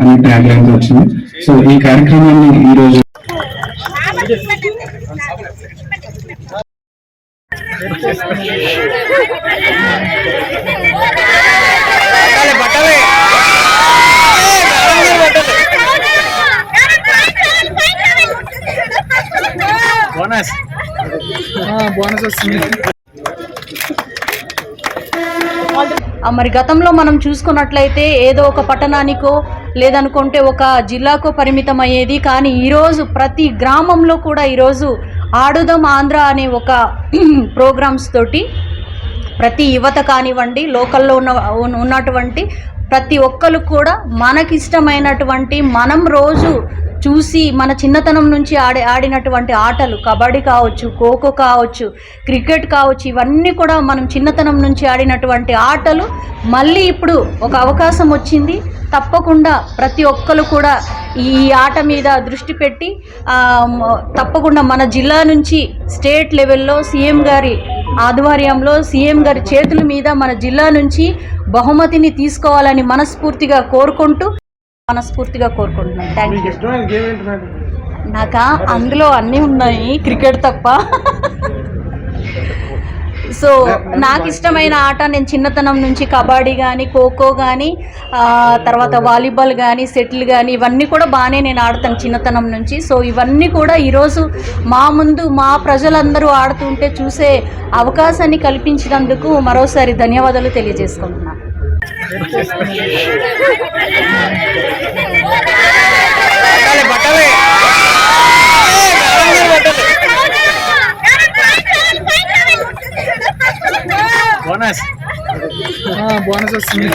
అనే tag line వచ్చింది. So ఈ కార్యక్రమాన్ని ఈ రోజు బోనస్ బోనస్ వస్తుంది. ఆ, మరి గతంలో మనం చూసుకున్నట్లయితే ఏదో ఒక పట్టణానికో లేదనుకుంటే ఒక జిల్లాకు పరిమితం అయ్యేది కానీ ఈరోజు ప్రతి గ్రామంలో కూడా ఈరోజు ఆడుదాం ఆంధ్ర అనే ఒక ప్రోగ్రామ్స్ తోటి ప్రతి యువత కానివ్వండి లోకల్లో ఉన్న- ఉన్నటువంటి ప్రతి ఒక్కరు కూడా మనకిష్టమైనటువంటి మనం రోజు చూసి మన చిన్నతనం నుంచి ఆడి ఆడినటువంటి ఆటలు కబడ్డీ కావచ్చు ఖోఖో కావచ్చు క్రికెట్ కావచ్చు ఇవన్నీ కూడా మనం చిన్నతనం నుంచి ఆడినటువంటి ఆటలు. మళ్ళీ ఇప్పుడు ఒక అవకాశం వచ్చింది. తప్పకుండా ప్రతి ఒక్కరు కూడా ఈ ఆట మీద దృష్టి పెట్టి తప్పకుండా మన జిల్లా నుంచి స్టేట్ లెవెల్లో సీఎం గారి ఆధ్వర్యంలో సీఎం గారి చేతుల మీద మన జిల్లా నుంచి బహుమతిని తీసుకోవాలని మనస్ఫూర్తిగా కోరుకుంటూ మనస్ఫూర్తిగా కోరుకుంటున్నాను. థ్యాంక్ యూ నాక? అందులో అన్నీ ఉన్నాయి. క్రికెట్ తప్ప. సో నాకు ఇష్టమైన ఆట నేను చిన్నతనం నుంచి కబడ్డీ కానీ ఖోఖో కానీ తర్వాత వాలీబాల్ కానీ సెటిల్ కానీ ఇవన్నీ కూడా బాగానే నేను ఆడతాను చిన్నతనం నుంచి. సో ఇవన్నీ కూడా ఈరోజు మా ముందు మా ప్రజలందరూ ఆడుతుంటే చూసే అవకాశాన్ని కల్పించినందుకు మరోసారి ధన్యవాదాలు తెలియజేసుకుంటున్నాను. బోనస్ బోనస్ వస్తుంది